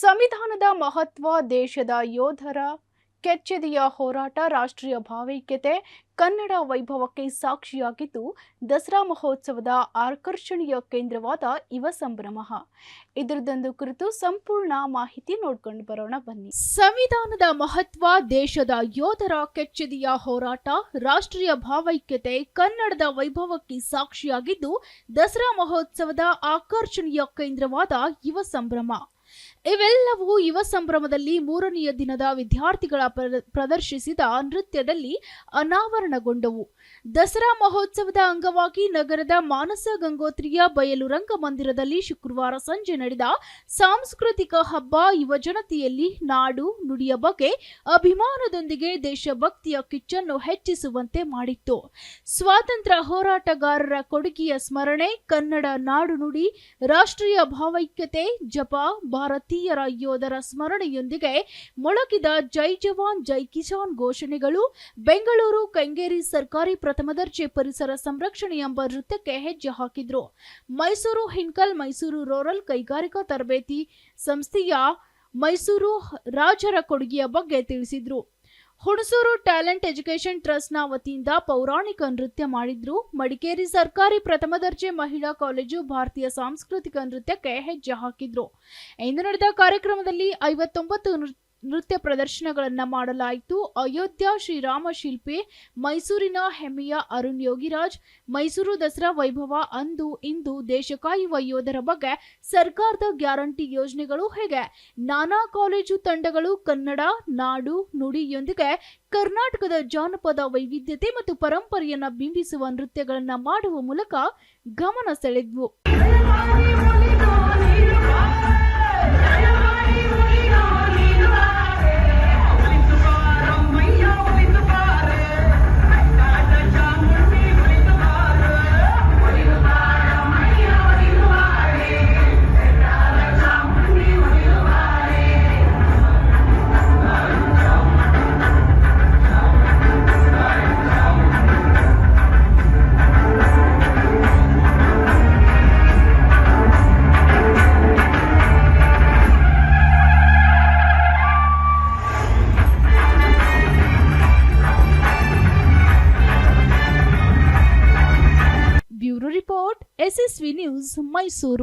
ಸಂವಿಧಾನದ ಮಹತ್ವ ದೇಶದ ಯೋಧರ ಕೆಚ್ಚೆದೆಯ ಹೋರಾಟ, ರಾಷ್ಟ್ರೀಯ ಭಾವೈಕ್ಯತೆ, ಕನ್ನಡ ವೈಭವಕ್ಕೆ ಸಾಕ್ಷಿಯಾಗಿದ್ದು, ದಸರಾ ಮಹೋತ್ಸವದ ಆಕರ್ಷಣೀಯ ಕೇಂದ್ರವಾದ ಯುವ ಸಂಭ್ರಮ ಇದರದೊಂದು ಕುರಿತು ಸಂಪೂರ್ಣ ಮಾಹಿತಿ ನೋಡ್ಕೊಂಡು ಬರೋಣ ಬನ್ನಿ. ಸಂವಿಧಾನದ ಮಹತ್ವ ದೇಶದ ಯೋಧರ ಕೆಚ್ಚೆದೆಯ ಹೋರಾಟ, ರಾಷ್ಟ್ರೀಯ ಭಾವೈಕ್ಯತೆ, ಕನ್ನಡದ ವೈಭವಕ್ಕೆ ಸಾಕ್ಷಿಯಾಗಿದ್ದು, ದಸರಾ ಮಹೋತ್ಸವದ ಆಕರ್ಷಣೀಯ ಕೇಂದ್ರವಾದ ಯುವ ಸಂಭ್ರಮ. ಇವೆಲ್ಲವೂ ಯುವ ಸಂಭ್ರಮದಲ್ಲಿ ಮೂರನೆಯ ದಿನದ ವಿದ್ಯಾರ್ಥಿಗಳ ಪ್ರ- ಪ್ರದರ್ಶಿಸಿದ ನೃತ್ಯದಲ್ಲಿ ಅನಾವರಣಗೊಂಡವು. ದಸರಾ ಮಹೋತ್ಸವದ ಅಂಗವಾಗಿ ನಗರದ ಮಾನಸ ಗಂಗೋತ್ರಿಯ ಬಯಲು ರಂಗಮಂದಿರದಲ್ಲಿ ಶುಕ್ರವಾರ ಸಂಜೆ ನಡೆದ ಸಾಂಸ್ಕೃತಿಕ ಹಬ್ಬ ಯುವಜನತೆಯಲ್ಲಿ ನಾಡು ನುಡಿಯ ಬಗ್ಗೆ ಅಭಿಮಾನದೊಂದಿಗೆ ದೇಶಭಕ್ತಿಯ ಕಿಚ್ಚನ್ನು ಹೆಚ್ಚಿಸುವಂತೆ ಮಾಡಿತ್ತು. ಸ್ವಾತಂತ್ರ್ಯ ಹೋರಾಟಗಾರರ ಕೊಡುಗೆಯ ಸ್ಮರಣೆ ಕನ್ನಡ ನಾಡು ನುಡಿ, ರಾಷ್ಟ್ರೀಯ ಭಾವೈಕ್ಯತೆ, ಜಪ ಭಾರತೀಯರ ಯೋಧರ ಸ್ಮರಣೆಯೊಂದಿಗೆ ಮೊಳಗಿದ ಜೈ ಜವಾನ್, ಜೈ ಕಿಸಾನ್ ಘೋಷಣೆಗಳು, ಬೆಂಗಳೂರು ಕೆಂಗೇರಿ ಸರ್ಕಾರಿ ಪ್ರಥಮ ದರ್ಜೆ ಪರಿಸರ ಸಂರಕ್ಷಣೆ ಎಂಬ ನೃತ್ಯಕ್ಕೆ ಹೆಜ್ಜೆ ಹಾಕಿದ್ರು. ಮೈಸೂರು ಹಿಂಕಲ್ ಮೈಸೂರು ರೂರಲ್ ಕೈಗಾರಿಕಾ ತರಬೇತಿ ಸಂಸ್ಥೆಯ ಮೈಸೂರು ರಾಜರ ಕೊಡುಗೆಯ ಬಗ್ಗೆ ತಿಳಿಸಿದ್ರು. ಹುಣಸೂರು ಟ್ಯಾಲೆಂಟ್ ಎಜುಕೇಷನ್ ಟ್ರಸ್ಟ್ನ ವತಿಯಿಂದ ಪೌರಾಣಿಕ ನೃತ್ಯ ಮಾಡಿದ್ರು. ಮಡಿಕೇರಿ ಸರ್ಕಾರಿ ಪ್ರಥಮ ದರ್ಜೆ ಮಹಿಳಾ ಕಾಲೇಜು ಭಾರತೀಯ ಸಾಂಸ್ಕೃತಿಕ ನೃತ್ಯಕ್ಕೆ ಹೆಜ್ಜೆ ಹಾಕಿದ್ರು. ಇಂದು ನಡೆದ ಕಾರ್ಯಕ್ರಮದಲ್ಲಿ ಐವತ್ತೊಂಬತ್ತು ನೃ- ನೃತ್ಯ ಪ್ರದರ್ಶನಗಳನ್ನು ಮಾಡಲಾಯಿತು. ಅಯೋಧ್ಯ ಶ್ರೀರಾಮ ಶಿಲ್ಪಿ, ಮೈಸೂರಿನ ಹೆಮ್ಮೆಯ ಅರುಣ್ ಯೋಗಿರಾಜ್, ಮೈಸೂರು ದಸರಾ ವೈಭವ ಅಂದು ಇಂದು ದೇಶ ಕಾಯುವ ಯೋಧರ ಬಗ್ಗೆ ಸರ್ಕಾರದ ಗ್ಯಾರಂಟಿ ಯೋಜನೆಗಳು ಹೇಗೆ? ನಾನಾ ಕಾಲೇಜು ತಂಡಗಳು ಕನ್ನಡ, ನಾಡು, ನುಡಿಯೊಂದಿಗೆ ಕರ್ನಾಟಕದ ಜಾನಪದ ವೈವಿಧ್ಯತೆ ಮತ್ತು ಪರಂಪರೆಯನ್ನು ಬಿಂಬಿಸುವ ನೃತ್ಯಗಳನ್ನು ಮಾಡುವ ಮೂಲಕ ಗಮನ ಸೆಳೆದ್ವು. SSV news Mysuru